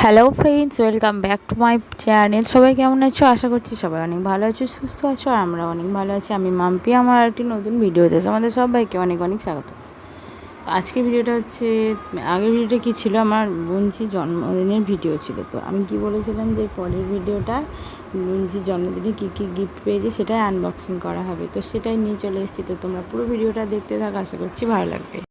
Hello friends welcome back to my channel সবাই কেমন আছো? আশা করছি সবাই অনেক ভালো আছো, সুস্থ আছো, আর আমরা অনেক ভালো আছি। আমি মাম্পি, আমার একটি নতুন ভিডিও দিয়েছে আমাদের সবাইকে অনেক অনেক স্বাগত। তো আজকে ভিডিওটা হচ্ছে, আগের ভিডিওটা কী ছিল? আমার বুনঝি জন্মদিনের ভিডিও ছিল। তো আমি কি বলেছিলাম যে পরের ভিডিওটা বুনঝির জন্মদিনে কী কী গিফট পেয়েছে সেটাই আনবক্সিং করা হবে। তো সেটাই নিয়ে চলে এসেছি। তো তোমরা পুরো ভিডিওটা দেখতে থাকো, আশা করছি ভালো লাগবে।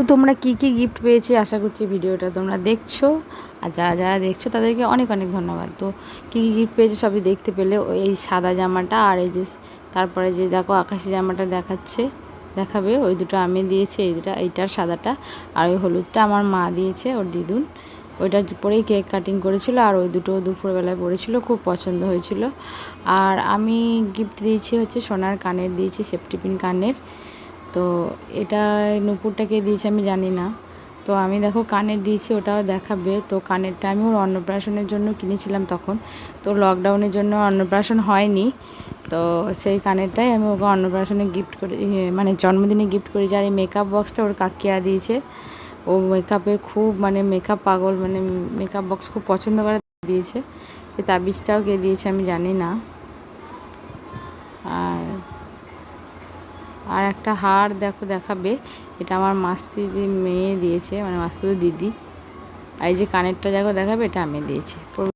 তো তোমরা কি কি গিফট পেয়েছি? আশা করছি ভিডিওটা তোমরা দেখছ। আর যারা যারা দেখছ, তাদেরকে অনেক অনেক ধন্যবাদ। তো কী কী গিফট পেয়েছে সবই দেখতে পেলে। এই সাদা জামাটা আর এই যে, তারপরে যে দেখো আকাশি জামাটা দেখাচ্ছে, দেখাবে। ওই দুটো আমি দিয়েছি, এই দুটা, এইটার সাদাটা। আর ওই হলুদটা আমার মা দিয়েছে, ওর দিদুন। ওইটা পরেই কেক কাটিং করেছিল, আর ওই দুটো দুপুরবেলায় পড়েছিল, খুব পছন্দ হয়েছিল। আর আমি গিফট দিয়েছি হচ্ছে সোনার কানের, দিয়েছি সেফটিপিন কানের। তো এটা নুপুরটাকে দিয়েছে আমি জানি না। তো আমি দেখো কানের দিয়েছি ওটাও দেখাবে। তো কানেরটা আমি ওর অন্নপ্রাশনের জন্য কিনেছিলাম তখন। তো লকডাউনের জন্য অন্নপ্রাশন হয়নি। তো সেই কানেরটাই আমি ওকে অন্নপ্রাশনে গিফট করে ইয়ে, মানে জন্মদিনে গিফট করেছি। আর এই মেকআপ বক্সটা ওর কাকিয়া দিয়েছে। ও মেকআপের খুব মানে মেকআপ পাগল মানে মেকআপ বক্স খুব পছন্দ করে দিয়েছে। তাবিজটাও কে দিয়েছে আমি জানি না। আর আর একটা হার দেখো দেখাবে। এটা আমার মাস্তির মেয়ে দিয়েছে মানে মাস্তুর দিদি। আর এই যে কানেরটা দেখো দেখাবে, এটা আমি দিয়েছি। পরবর্তী